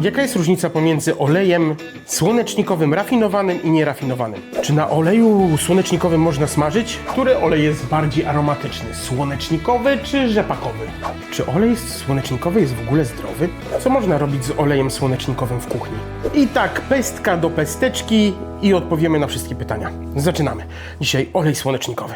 Jaka jest różnica pomiędzy olejem słonecznikowym rafinowanym i nierafinowanym? Czy na oleju słonecznikowym można smażyć? Który olej jest bardziej aromatyczny? Słonecznikowy czy rzepakowy? Czy olej słonecznikowy jest w ogóle zdrowy? Co można robić z olejem słonecznikowym w kuchni? I tak, pestka do pesteczki i odpowiemy na wszystkie pytania. Zaczynamy. Dzisiaj olej słonecznikowy.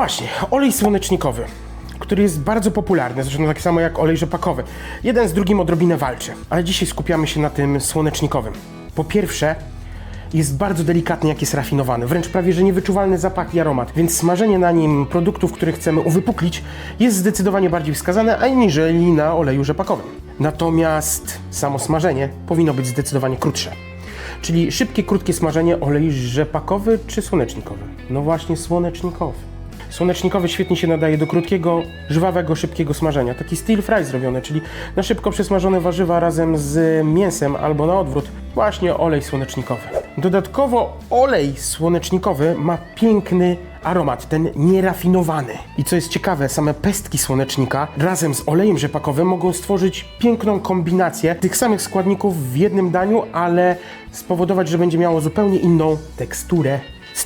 Właśnie, olej słonecznikowy, który jest bardzo popularny, zresztą tak samo jak olej rzepakowy. Jeden z drugim odrobinę walczy, ale dzisiaj skupiamy się na tym słonecznikowym. Po pierwsze, jest bardzo delikatny, jak jest rafinowany, wręcz prawie że niewyczuwalny zapach i aromat, więc smażenie na nim produktów, które chcemy uwypuklić, jest zdecydowanie bardziej wskazane, aniżeli na oleju rzepakowym. Natomiast samo smażenie powinno być zdecydowanie krótsze. Czyli szybkie, krótkie smażenie olej rzepakowy czy słonecznikowy? No właśnie słonecznikowy. Słonecznikowy świetnie się nadaje do krótkiego, żwawego, szybkiego smażenia. Taki stir fry zrobiony, czyli na szybko przesmażone warzywa razem z mięsem albo na odwrót. Właśnie olej słonecznikowy. Dodatkowo olej słonecznikowy ma piękny aromat, ten nierafinowany. I co jest ciekawe, same pestki słonecznika razem z olejem rzepakowym mogą stworzyć piękną kombinację tych samych składników w jednym daniu, ale spowodować, że będzie miało zupełnie inną teksturę.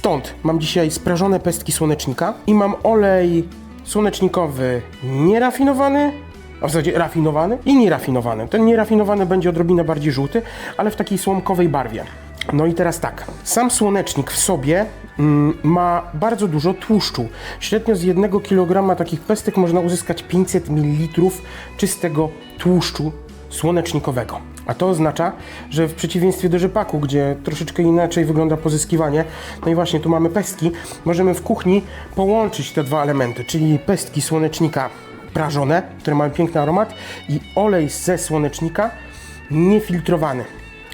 Stąd mam dzisiaj sprażone pestki słonecznika i mam olej słonecznikowy nierafinowany, a w zasadzie rafinowany i nierafinowany. Ten nierafinowany będzie odrobinę bardziej żółty, ale w takiej słomkowej barwie. No i teraz tak, sam słonecznik w sobie mm, ma bardzo dużo tłuszczu. Średnio z 1 kg takich pestek można uzyskać 500 ml czystego tłuszczu słonecznikowego. A to oznacza, że w przeciwieństwie do rzepaku, gdzie troszeczkę inaczej wygląda pozyskiwanie, no i właśnie tu mamy pestki, możemy w kuchni połączyć te dwa elementy, czyli pestki słonecznika prażone, które mają piękny aromat i olej ze słonecznika niefiltrowany,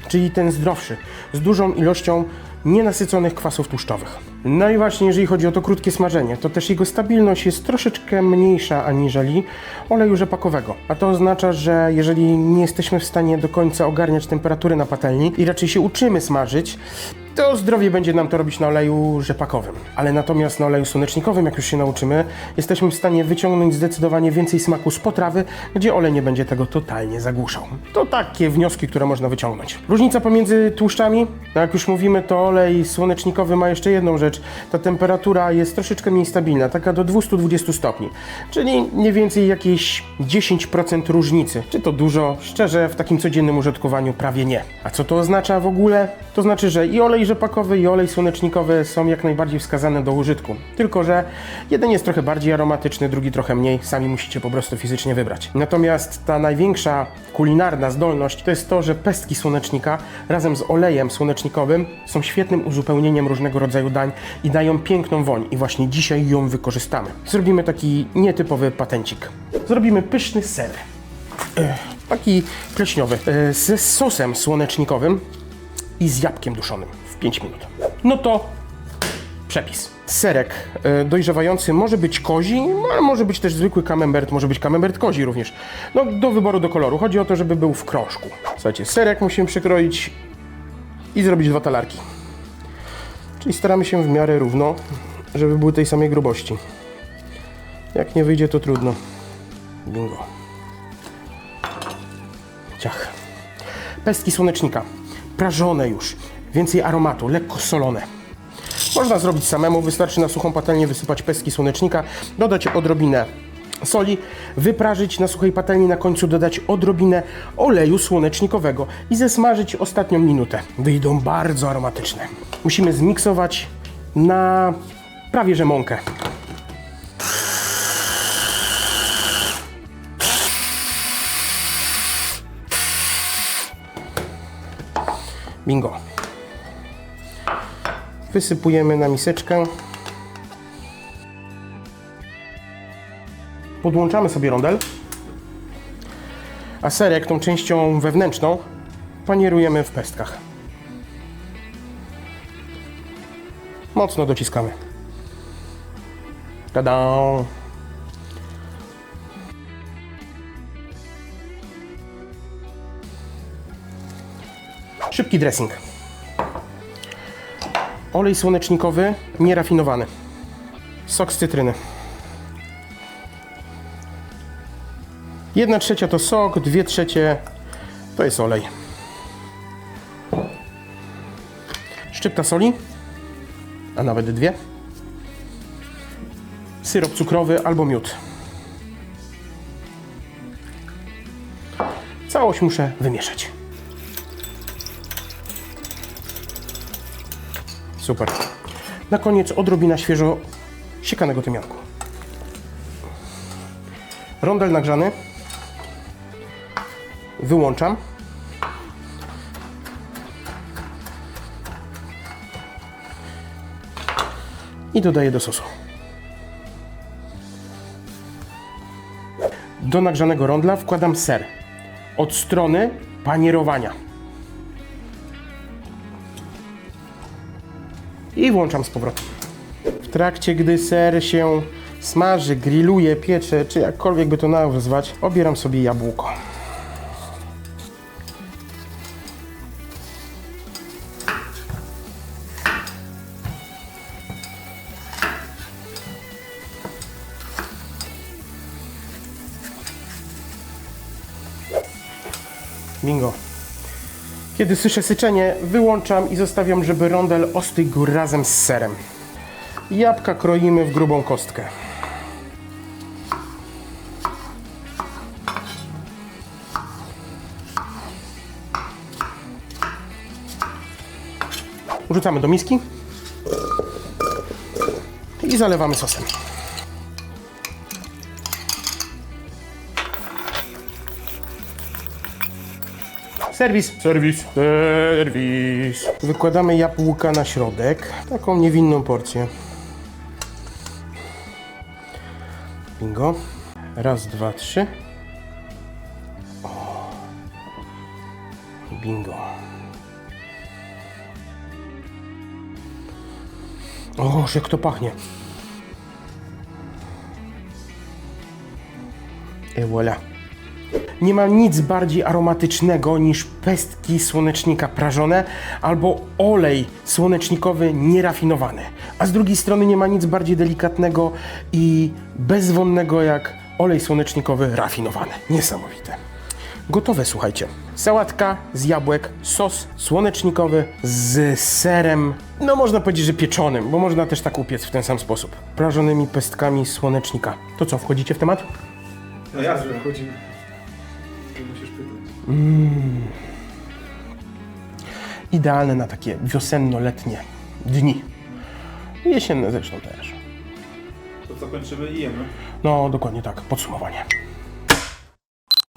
czyli ten zdrowszy, z dużą ilością nienasyconych kwasów tłuszczowych. No i właśnie jeżeli chodzi o to krótkie smażenie, to też jego stabilność jest troszeczkę mniejsza aniżeli oleju rzepakowego. A to oznacza, że jeżeli nie jesteśmy w stanie do końca ogarniać temperatury na patelni i raczej się uczymy smażyć, to zdrowie będzie nam to robić na oleju rzepakowym. Ale natomiast na oleju słonecznikowym, jak już się nauczymy, jesteśmy w stanie wyciągnąć zdecydowanie więcej smaku z potrawy, gdzie olej nie będzie tego totalnie zagłuszał. To takie wnioski, które można wyciągnąć. Różnica pomiędzy tłuszczami, no jak już mówimy, to olej słonecznikowy ma jeszcze jedną rzecz. Ta temperatura jest troszeczkę mniej stabilna, taka do 220 stopni, czyli mniej więcej jakieś 10% różnicy. Czy to dużo? Szczerze, w takim codziennym użytkowaniu prawie nie. A co to oznacza w ogóle? To znaczy, że i olej rzepakowy i olej słonecznikowy są jak najbardziej wskazane do użytku. Tylko, że jeden jest trochę bardziej aromatyczny, drugi trochę mniej. Sami musicie po prostu fizycznie wybrać. Natomiast ta największa kulinarna zdolność to jest to, że pestki słonecznika razem z olejem słonecznikowym są świetnym uzupełnieniem różnego rodzaju dań i dają piękną woń. I właśnie dzisiaj ją wykorzystamy. Zrobimy taki nietypowy patencik. Zrobimy pyszny ser. Taki pleśniowy, ze sosem słonecznikowym i z jabłkiem duszonym w 5 minut. No to przepis. Serek e, dojrzewający może być kozi, no, ale może być też zwykły camembert, może być camembert kozi również. No do wyboru, do koloru. Chodzi o to, żeby był w krążku. Słuchajcie, serek musimy przekroić i zrobić dwa talarki. Czyli staramy się w miarę równo, żeby były tej samej grubości. Jak nie wyjdzie, to trudno. Bingo. Ciach. Pestki słonecznika. Prażone już. Więcej aromatu, lekko solone. Można zrobić samemu, wystarczy na suchą patelnię wysypać pestki słonecznika, dodać odrobinę soli, wyprażyć na suchej patelni, na końcu dodać odrobinę oleju słonecznikowego i zesmażyć ostatnią minutę. Wyjdą bardzo aromatyczne. Musimy zmiksować na prawie że mąkę. Bingo. Wysypujemy na miseczkę. Podłączamy sobie rondel. A serek tą częścią wewnętrzną panierujemy w pestkach. Mocno dociskamy. Tada! Szybki dressing. Olej słonecznikowy, nierafinowany. Sok z cytryny. Jedna trzecia to sok, dwie trzecie to jest olej. Szczypta soli, a nawet dwie. Syrop cukrowy albo miód. Całość muszę wymieszać. Super. Na koniec odrobina świeżo siekanego tymianku. Rondel nagrzany. Wyłączam. I dodaję do sosu. Do nagrzanego rondla wkładam ser od strony panierowania. I włączam z powrotem. W trakcie, gdy ser się smaży, grilluje, piecze, czy jakkolwiek by to nazwać, obieram sobie jabłko. Bingo. Kiedy słyszę syczenie, wyłączam i zostawiam, żeby rondel ostygł razem z serem. Jabłka kroimy w grubą kostkę. Wrzucamy do miski i zalewamy sosem. Serwis. Serwis. Serwis. Wykładamy jabłka na środek. Taką niewinną porcję. Bingo. Raz, dwa, trzy. O. Bingo. O, jak to pachnie. Et voilà. Nie ma nic bardziej aromatycznego niż pestki słonecznika prażone albo olej słonecznikowy nierafinowany. A z drugiej strony nie ma nic bardziej delikatnego i bezwonnego jak olej słonecznikowy rafinowany. Niesamowite. Gotowe, słuchajcie. Sałatka z jabłek, sos słonecznikowy z serem, no można powiedzieć, że pieczonym, bo można też tak upiec w ten sam sposób. Prażonymi pestkami słonecznika. To co, wchodzicie w temat? No jasne, wchodzimy. Pytać. Idealne na takie wiosenno-letnie dni. Jesienne zresztą też. To co kończymy i jemy. No, dokładnie tak. Podsumowanie.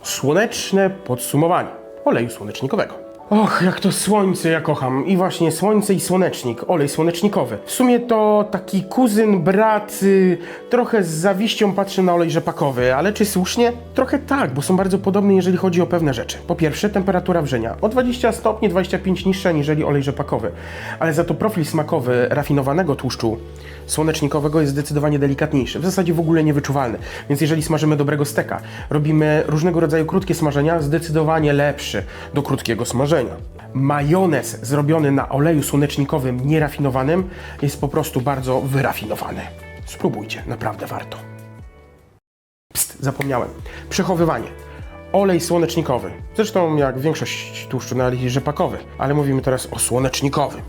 Słoneczne podsumowanie oleju słonecznikowego. Och, jak to słońce ja kocham. I właśnie słońce i słonecznik, olej słonecznikowy. W sumie to taki kuzyn, brat, y, trochę z zawiścią patrzy na olej rzepakowy, ale czy słusznie? Trochę tak, bo są bardzo podobne, jeżeli chodzi o pewne rzeczy. Po pierwsze, temperatura wrzenia o 20 stopni, 25 niższa niżeli olej rzepakowy, ale za to profil smakowy rafinowanego tłuszczu słonecznikowego jest zdecydowanie delikatniejszy, w zasadzie w ogóle niewyczuwalny. Więc jeżeli smażymy dobrego steka, robimy różnego rodzaju krótkie smażenia, zdecydowanie lepszy do krótkiego smażenia. Majonez zrobiony na oleju słonecznikowym nierafinowanym jest po prostu bardzo wyrafinowany. Spróbujcie, naprawdę warto. Pst, zapomniałem. Przechowywanie. Olej słonecznikowy. Zresztą jak większość tłuszczu na rzepakowy, ale mówimy teraz o słonecznikowym.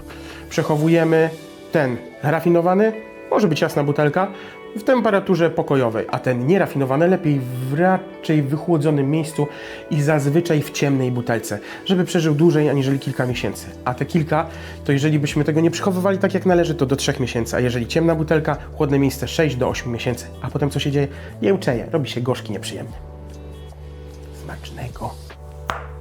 Przechowujemy ten rafinowany, może być jasna butelka, w temperaturze pokojowej, a ten nierafinowany lepiej w raczej wychłodzonym miejscu i zazwyczaj w ciemnej butelce, żeby przeżył dłużej aniżeli kilka miesięcy. A te kilka, to jeżeli byśmy tego nie przechowywali tak jak należy, to do 3 miesięcy, a jeżeli ciemna butelka, chłodne miejsce 6 do 8 miesięcy. A potem co się dzieje? Jełczeje, robi się gorzki, nieprzyjemny. Smacznego.